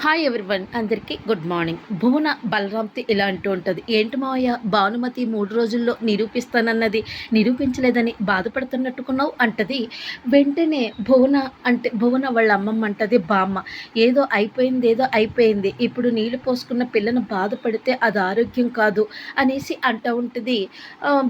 Hi everyone అందరికీ good morning Bhuvana బలరాంతి ఇలా అంటూ ఉంటుంది. ఏంటి మావయ్య? భానుమతి మూడు రోజుల్లో నిరూపిస్తానన్నది. నిరూపించలేదని బాధపడుతున్నట్టుకున్నావు అంటది. వెంటనే భువన అంటే భువన వాళ్ళ అమ్మమ్మ అంటది బామ్మ ఏదో అయిపోయింది ఏదో అయిపోయింది. ఇప్పుడు నీళ్ళు పోసుకున్న పిల్లను బాధపడితే అది ఆరోగ్యం కాదు అనేసి అంటూ ఉంటుంది.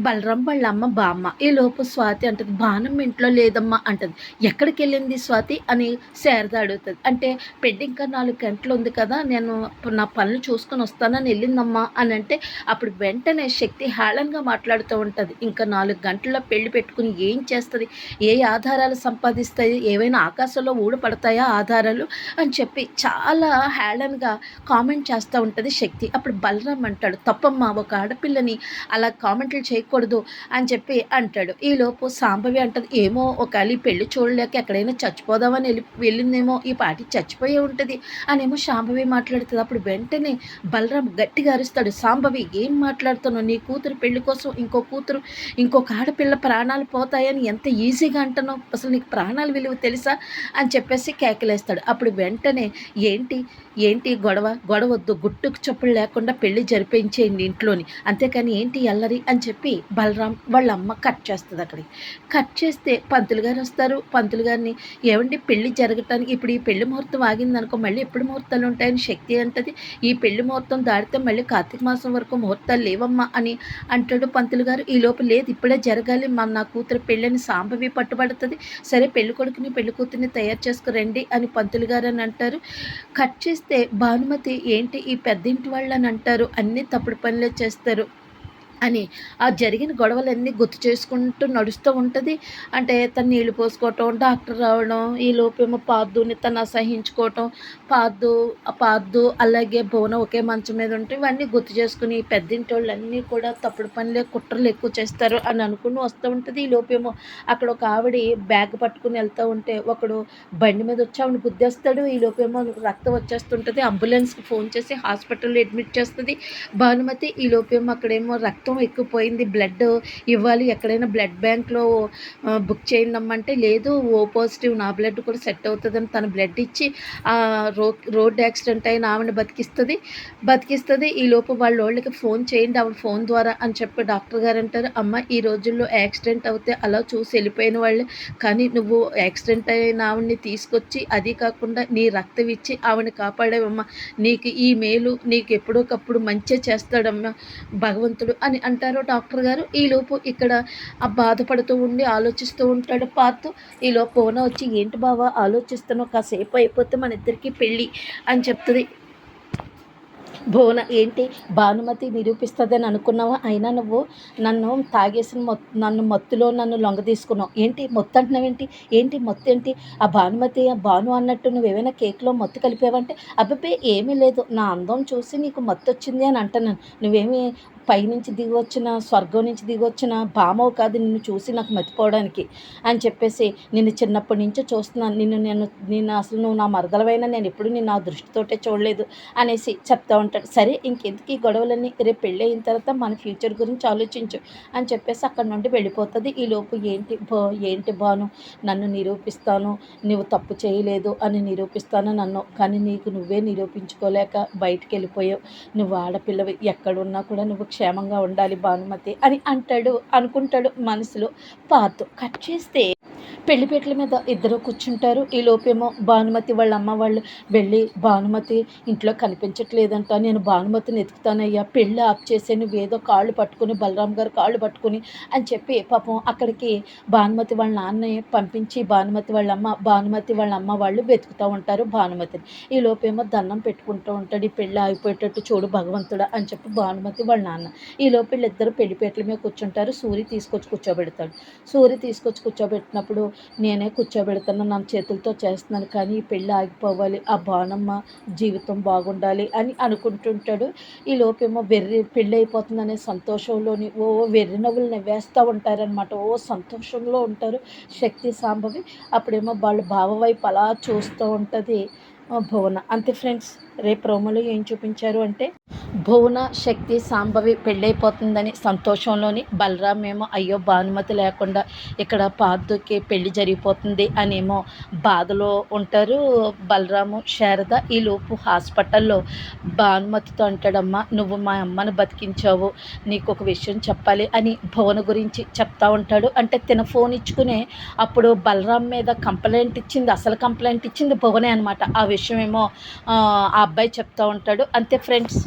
బలరాం వాళ్ళ అమ్మ బామ్మ ఈ లోపు స్వాతి అంటది బాణం ఇంట్లో లేదమ్మా అంటది. ఎక్కడికి వెళ్ళింది స్వాతి? అని శారద అడుగుతుంది. అంటే పెళ్ళి ఇంకా నాలుగు గంటలు ఉంది కదా నేను నా పనులు చూసుకొని వస్తానని వెళ్ళిందమ్మా అని అంటే అప్పుడు వెంటనే శక్తి హేళనగా మాట్లాడుతూ ఉంటుంది. ఇంకా నాలుగు గంటల్లో పెళ్ళి పెట్టుకుని ఏం చేస్తుంది? ఏ ఆధారాలు సంపాదిస్తాయి ఏవైనా ఆకాశంలో ఊడపడతాయా ఆధారాలు? అని చెప్పి చాలా హేళనగా కామెంట్ చేస్తూ ఉంటుంది శక్తి. అప్పుడు బలరాం అంటాడు తప్పమ్మా ఒక ఆడపిల్లని అలా కామెంట్లు చేయకూడదు అని చెప్పి అంటాడు. ఈలోపు సాంబవి అంటది ఏమో ఒకవేళ ఈ పెళ్ళి చూడలేక ఎక్కడైనా చచ్చిపోదామని వెళ్ళి వెళ్ళిందేమో ఈ పాటి చచ్చిపోయే ఉంటుంది అని ఏమో శాంభవి మాట్లాడుతుంది. అప్పుడు వెంటనే బలరాం గట్టిగా అరుస్తాడు. సాంబవి ఏం మాట్లాడుతున్నావు? నీ కూతురు పెళ్ళి కోసం ఇంకో కూతురు ఇంకొక ఆడపిల్ల ప్రాణాలు పోతాయని ఎంత ఈజీగా అంటున్నావు? అసలు నీకు ప్రాణాల విలువ తెలుసా? అని చెప్పేసి కేకలేస్తాడు. అప్పుడు వెంటనే ఏంటి? ఏంటి గొడవ? గొడవద్దు గుట్టుకు చొప్పులు లేకుండా పెళ్ళి జరిపించేయండి ఇంట్లోని. అంతేకాని ఏంటి అల్లరి? అని చెప్పి బలరాం వాళ్ళ అమ్మ కట్ చేస్తుంది అక్కడికి. కట్ చేస్తే పంతులు గారు వస్తారు. పంతులు గారిని ఏమండి పెళ్ళి జరగటానికి ఇప్పుడు ఈ పెళ్ళి ముహూర్తం ఆగిందనుకో మళ్ళీ ఎప్పుడు ముహూర్తాలు ఉంటాయని శక్తి అంటది. ఈ పెళ్ళి ముహూర్తం దాటితే మళ్ళీ కార్తీక మాసం వరకు ముహూర్తాలు లేవమ్మా అని అంటాడు పంతులు గారు. ఈ లోపు లేదు ఇప్పుడే జరగాలి మా నా కూతురు పెళ్ళని సాంబవి పట్టుబడుతుంది. సరే పెళ్ళి కొడుకుని పెళ్ళి కూతుర్ని తయారు చేసుకురండి అని పంతులు గారు అని అంటారు. కట్ చేస్తే భానుమతి ఏంటి ఈ పెద్దింటి వాళ్ళు అని అంటారు. అన్నీ తప్పుడు పనులే చేస్తారు. అని. ఆ జరిగిన గొడవలన్నీ గుర్తు చేసుకుంటూ నడుస్తూ ఉంటుంది. అంటే తను నీళ్ళు పోసుకోవటం డాక్టర్ రావడం ఈ లోపేమో పాద్దుని తను అసహించుకోవటం పాద్దు ఆ పాద్దు అలాగే బోన ఒకే మంచం మీద ఉంటే ఇవన్నీ గుర్తు చేసుకుని పెద్దింటి వాళ్ళన్నీ కూడా తప్పుడు పనులే కుట్రలు ఎక్కువ చేస్తారు అని అనుకుని వస్తూ ఉంటుంది. ఈ లోపేమో అక్కడ ఒక ఆవిడ బ్యాగ్ పట్టుకుని వెళ్తూ ఉంటే ఒకడు బండి మీద వచ్చి ఆవిడ గుద్దేస్తాడు. ఈ లోపేమో రక్తం వచ్చేస్తుంటుంది. అంబులెన్స్కి ఫోన్ చేసి హాస్పిటల్లో అడ్మిట్ చేస్తుంది. భానుమతి ఈ లోపేమో అక్కడేమో రక్తం ఎక్కువపోయింది. బ్లడ్ ఇవ్వాలి. ఎక్కడైనా బ్లడ్ బ్యాంక్లో బుక్ చేయండమ్మంటే లేదు. ఓ పాజిటివ్ నా బ్లడ్ కూడా సెట్ అవుతుందని తన బ్లడ్ ఇచ్చి ఆ రో రోడ్ యాక్సిడెంట్ అయిన ఆవిడ బతికిస్తుంది. బతికిస్తుంది. ఈ లోపు వాళ్ళ వాళ్ళకి ఫోన్ చేయండి. ఆవిడ ఫోన్ ద్వారా అని చెప్పి డాక్టర్ గారు అంటారు. అమ్మ ఈ రోజుల్లో యాక్సిడెంట్ అవుతే అలా చూసి వెళ్ళిపోయిన వాళ్ళే. కానీ నువ్వు యాక్సిడెంట్ అయిన ఆవిడని తీసుకొచ్చి అది కాకుండా నీ రక్తం ఇచ్చి ఆవిడని కాపాడేవమ్మా. నీకు ఈ మేలు నీకు ఎప్పుడోకప్పుడు మంచి చేస్తాడమ్మా భగవంతుడు అని అంటారు డాక్టర్ గారు. ఈలోపు ఇక్కడ ఆ బాధపడుతూ ఉండి ఆలోచిస్తూ ఉంటాడు పార్తు. ఈలోపు పోన వచ్చి ఏంటి బావా ఆలోచిస్తున్నావు కాసేపు అయిపోతే మన ఇద్దరికి పెళ్ళి అని చెప్తుంది. భువన ఏంటి భానుమతి నిరూపిస్తుందని అనుకున్నావా? అయినా నువ్వు నన్ను తాగేసిన మొత్ నన్ను మత్తులో నన్ను లొంగ తీసుకున్నావు. ఏంటి మొత్తు అంటున్నావు ఏంటి ఏంటి మొత్తం ఏంటి ఆ భానుమతి ఆ భాను అన్నట్టు నువ్వు ఏమైనా కేక్లో మత్తు కలిపావంటే అబ్బాయి ఏమీ లేదు. నా అందం చూసి నీకు మత్తు వచ్చింది అని అంటున్నాను. నువ్వేమి పైనుంచి దిగొచ్చిన స్వర్గం నుంచి దిగొచ్చిన బామవు కాదు నిన్ను చూసి నాకు మతిపోవడానికి అని చెప్పేసి నిన్ను చిన్నప్పటి నుంచో చూస్తున్నాను నిన్ను నేను నేను అసలు నువ్వు నా మరదలవైనా నేను ఎప్పుడు నేను నా దృష్టితోటే చూడలేదు అనేసి చెప్తా ఉంటాడు. సరే ఇంకెందుకు ఈ గొడవలన్నీ? రేపు పెళ్ళి అయిన తర్వాత మన ఫ్యూచర్ గురించి ఆలోచించు అని చెప్పేసి అక్కడ నుండి వెళ్ళిపోతుంది. ఈ లోపు ఏంటి బా ఏంటి బాను నన్ను నిరూపిస్తాను నువ్వు తప్పు చేయలేదు అని నిరూపిస్తాను నన్ను. కానీ నీకు నువ్వే నిరూపించుకోలేక బయటికి వెళ్ళిపోయావు. నువ్వు ఆడపిల్లవి ఎక్కడున్నా కూడా నువ్వు క్షేమంగా ఉండాలి భానుమతి అని అంటాడు అనుకుంటాడు మనసులో. పాతు కట్ చేస్తే పెళ్ళిపేటల మీద ఇద్దరు కూర్చుంటారు. ఈ లోపేమో భానుమతి వాళ్ళ అమ్మ వాళ్ళు వెళ్ళి భానుమతి ఇంట్లో కనిపించట్లేదంట. నేను భానుమతిని ఎతుకుతానయ్యా పెళ్ళి ఆఫ్ చేసే నువ్వేదో కాళ్ళు పట్టుకుని బలరాం గారు కాళ్ళు పట్టుకుని అని చెప్పి పాపం అక్కడికి భానుమతి వాళ్ళ నాన్న పంపించి భానుమతి వాళ్ళ అమ్మ భానుమతి వాళ్ళ అమ్మ వాళ్ళు వెతుకుతూ ఉంటారు భానుమతిని. ఈ లోపేమో దండం పెట్టుకుంటూ ఉంటాడు. ఈ పెళ్ళి ఆగిపోయేటట్టు చూడు భగవంతుడా అని చెప్పి భానుమతి వాళ్ళ నాన్న. ఈ లోపల ఇద్దరు పెళ్ళిపేటల మీద కూర్చుంటారు. సూరి తీసుకొచ్చి కూర్చోబెడతాడు. సూరి తీసుకొచ్చి కూర్చోబెట్టినప్పుడు నేనే కూర్చోబెడుతున్నాను నా చేతులతో చేస్తున్నాను కానీ ఈ పెళ్ళి ఆగిపోవాలి ఆ బాణమ్మ జీవితం బాగుండాలి అని అనుకుంటుంటాడు. ఈ లోపేమో వెర్రి పెళ్ళి అయిపోతుందనే సంతోషంలోని ఓ వెర్రి నవ్వులు నవ్వేస్తూ ఉంటారనమాట ఓ సంతోషంలో ఉంటారు శక్తి సాంబవి. అప్పుడేమో వాళ్ళ భావవైపు అలా చూస్తూ ఉంటుంది భువన. అంతే ఫ్రెండ్స్ రేపు ప్రోమోలో ఏం చూపించారు అంటే భువన శక్తి సాంబవి పెళ్ళైపోతుందని సంతోషంలోని బలరాం ఏమో అయ్యో భానుమతి లేకుండా ఇక్కడ పార్దుకి పెళ్ళి జరిగిపోతుంది అనేమో బాధలో ఉంటారు బలరాము శారద. ఈ లోపు హాస్పిటల్లో భానుమతితో అంటాడమ్మా నువ్వు మా అమ్మను బతికించావు నీకు ఒక విషయం చెప్పాలి అని భువన గురించి చెప్తా ఉంటాడు. అంటే తిన ఫోన్ ఇచ్చుకునే అప్పుడు బలరాం మీద కంప్లైంట్ ఇచ్చింది అసలు కంప్లైంట్ ఇచ్చింది భువనే అనమాట. ఆ విషయం ఏమో ఆ అబ్బాయి చెప్తా ఉంటాడు. అంతే ఫ్రెండ్స్.